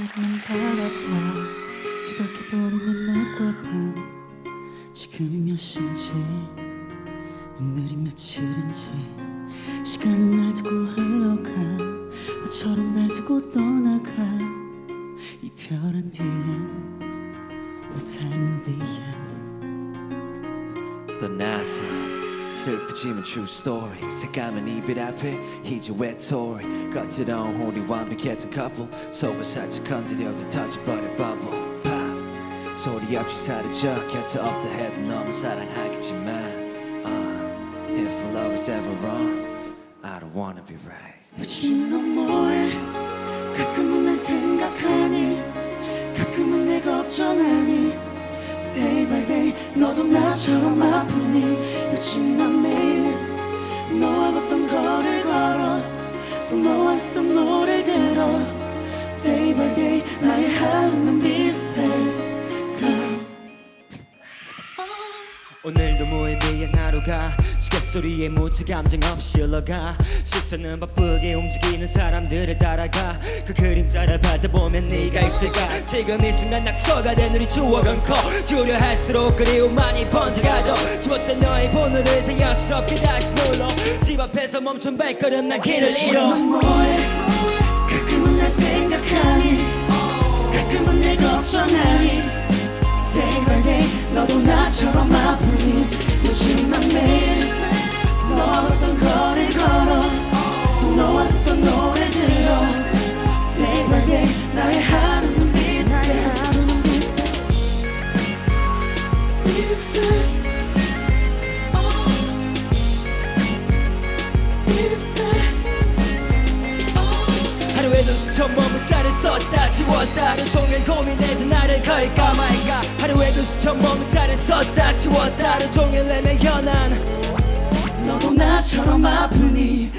하루만 바라봐 뒤바뀌어 버리는 낮과 밤. 지금이 몇 시인지 오늘이 며칠인지. 시간은 날 두고 흘러가. 너처럼 날 두고 떠나가. 이별한 뒤엔 내 삶은 뒤엔. 떠나서 슬프지만 true story. 새까만 이별 앞에 이제 외톨이 거칠어온 우리 완벽했던 couple. 속을 살짝 건드려도 터져버려 bubble. Pop 소리 없이 사라져 곁에 없다 해도 너무 사랑하겠지만 uh, If love is ever wrong. I don't wanna be right. 요즘 넌 뭐해 가끔은 날 생각하니 가끔은 내 걱정하니 Day by day 너도 나처럼 아프니 오늘도 무의미한 하루가 시계소리에 무지 감정 없이 흘러가. 시선은 바쁘게 움직이는 사람들을 따라가. 그 그림자를 받아보면 네가 있을까? 지금 이 순간 낙서가 된 우리 추억은 커. 지우려 할수록 그리움만이 번져가도 집었던 너의 번호를 자연스럽게 다시 눌러. 집 앞에서 멈춘 발걸음 난 길을 잃어 요즘 난 매일 너와 걷던 거리를 걸어 또 너와 듣던 노래 들어 Day by day 하루는 비슷해. 하루는 비슷해. 비슷해. 비슷해 하루에도 수천 번 문자를 썼다 지웠다. 하루 종일 고민해 전화를 걸까 말까. 하루에 도 수천 번 문자를 썼다 지웠다. 하루 종일 내매여 난 너도 나처럼 아프니